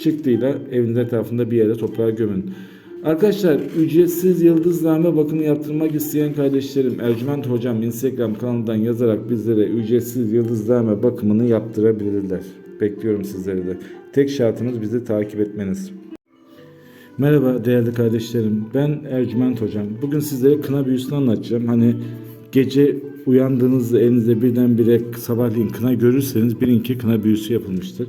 çıktıyla evinizin etrafında bir yere toprağa gömün. Arkadaşlar ücretsiz yıldızname bakımı yaptırmak isteyen kardeşlerim Ercüment Hocam Instagram kanalından yazarak bizlere ücretsiz yıldızname bakımını yaptırabilirler. Bekliyorum sizleri de. Tek şartımız bizi takip etmeniz. Merhaba değerli kardeşlerim. Ben Ercüment Hocam. Bugün sizlere kına büyüsünü anlatacağım. Hani gece uyandığınızda elinizde birdenbire sabahleyin kına görürseniz bilin ki kına büyüsü yapılmıştır.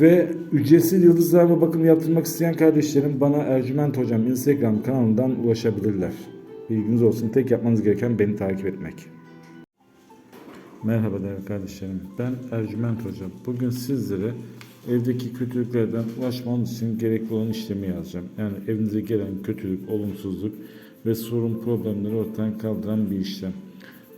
Ve ücretsiz yıldızlarla bakım yaptırmak isteyen kardeşlerim bana Ercüment Hocam Instagram kanalından ulaşabilirler. Bilginiz olsun. Tek yapmanız gereken beni takip etmek. Merhaba değerli kardeşlerim. Ben Ercüment Hocam. Bugün sizlere evdeki kötülüklerden ulaşmanız için gerekli olan işlemi yazacağım. Yani evinize gelen kötülük, olumsuzluk ve sorun problemleri ortadan kaldıran bir işlem.